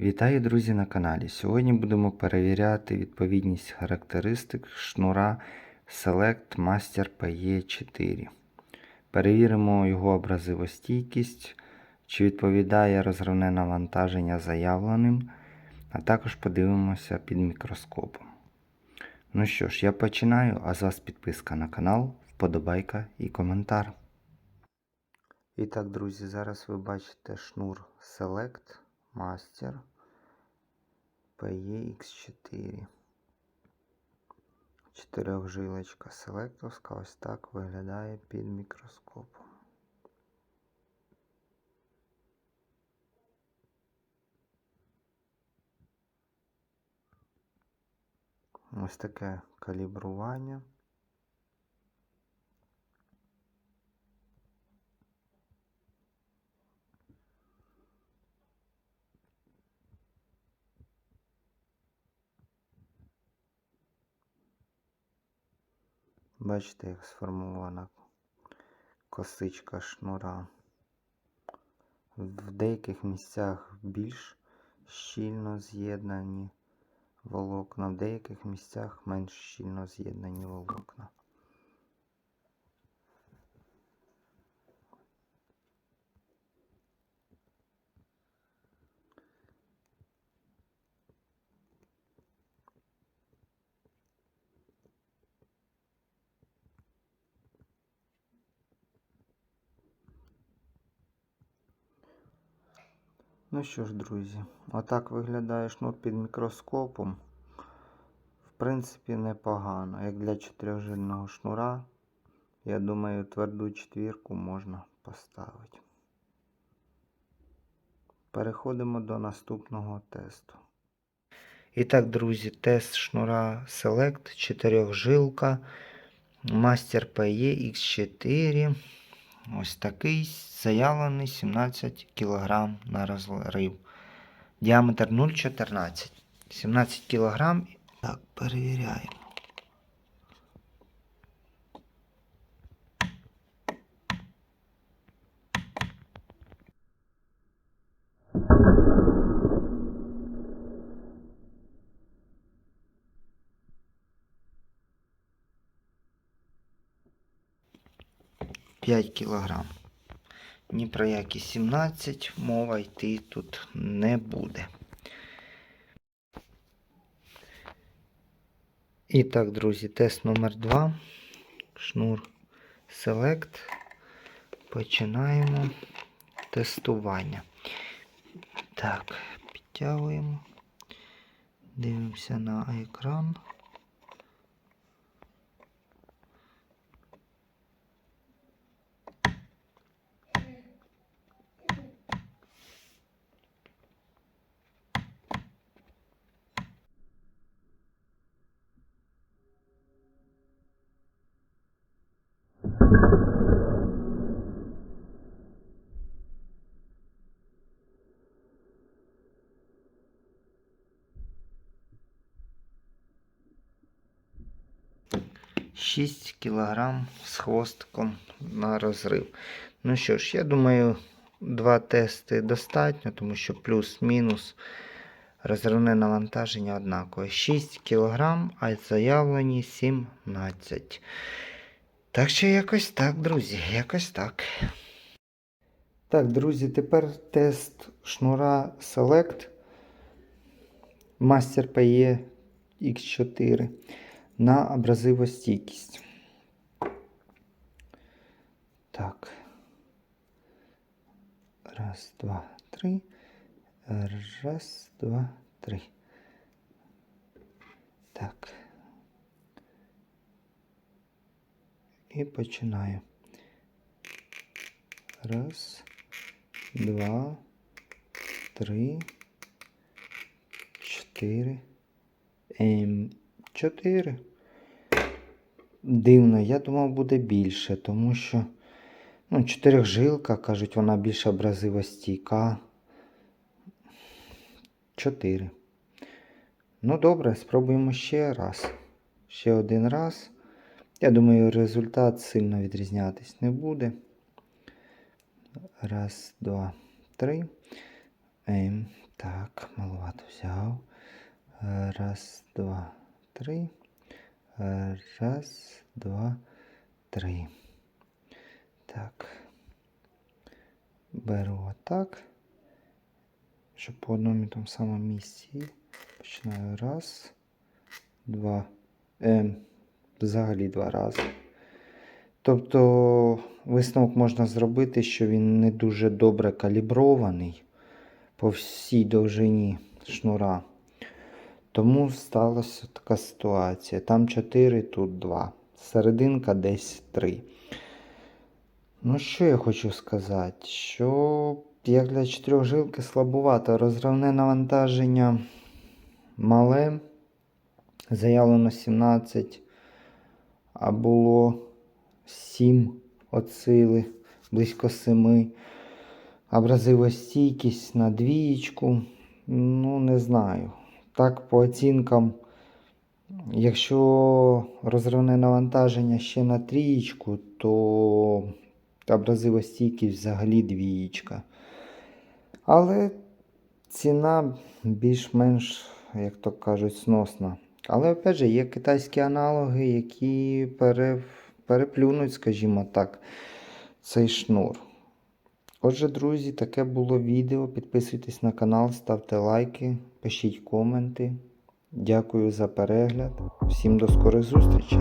Вітаю, друзі, на каналі. Сьогодні будемо перевіряти відповідність характеристик шнура Select Master PE4. Перевіримо його образивостійкість, чи відповідає розривне навантаження заявленим, а також подивимося під мікроскопом. Ну що ж, я починаю, а з вас підписка на канал, вподобайка і коментар. І так, друзі, зараз ви бачите шнур Select Master PEX4. Чотирьохжилочка селектовська ось так виглядає під мікроскопом. Ось таке калібрування. Бачите, як сформована косичка шнура. В деяких місцях більш щільно з'єднані волокна, в деяких місцях менш щільно з'єднані волокна. Ну що ж, друзі, отак виглядає шнур під мікроскопом. В принципі, непогано. Як для чотирьохжильного шнура, я думаю, тверду четвірку можна поставити. Переходимо до наступного тесту. І так, друзі, тест шнура Select 4 жилка Master PE X4. Ось такий заявлений 17 кг на розрив. Діаметр 0,14. 17 кг. Так, перевіряємо. П'ять кілограм. Ні про які 17 мова йти тут не буде. І так, друзі, тест номер 2. Шнур Select. Починаємо тестування. Так, підтягуємо. Дивимося на екран. Шість кілограм з хвостиком на розрив. Ну що ж, я думаю, два тести достатньо, тому що плюс-мінус розривне навантаження однакове. 6 кг, а заявлені 17. Так що якось так, друзі, якось так. Так, друзі, тепер тест шнура Select Master PE X4 на абразивостійкість. Так. Раз, два, три. Раз, два, три. Так. І починаю. Раз, два, три, чотири. Ем, чотири. Дивно, я думав, буде більше, тому що ну, чотирьохжилка, кажуть, вона більш абразивостійка. 4. Ну, добре, спробуємо ще раз. Ще один раз. Я думаю, результат сильно відрізнятись не буде. Раз, два, три. Ем, так, малу. взяв. Раз, два, три. Раз, два, три. Так. Беру отак. Щоб по одному і тому самому місці. Починаю раз, два. Е, взагалі два рази. Тобто висновок можна зробити, що він не дуже добре калібрований по всій довжині шнура. Тому сталася така ситуація. Там 4, тут 2. Серединка десь 3. Ну, що я хочу сказати? Що як для чотирьохжилки слабувато, розривне навантаження мале, заявлено 17, а було 7 от сили, близько 7. Абразивостійкість на двієчку. Ну, не знаю. Так, по оцінкам, якщо розривне навантаження ще на трієчку, то абразивостійкість взагалі двієчка. Але ціна більш-менш, як то кажуть, сносна. Але опять же, є китайські аналоги, які пере, переплюнуть, скажімо так, цей шнур. Отже, друзі, таке було відео. Підписуйтесь на канал, ставте лайки, пишіть коменти. Дякую за перегляд. Всім до скорих зустрічей!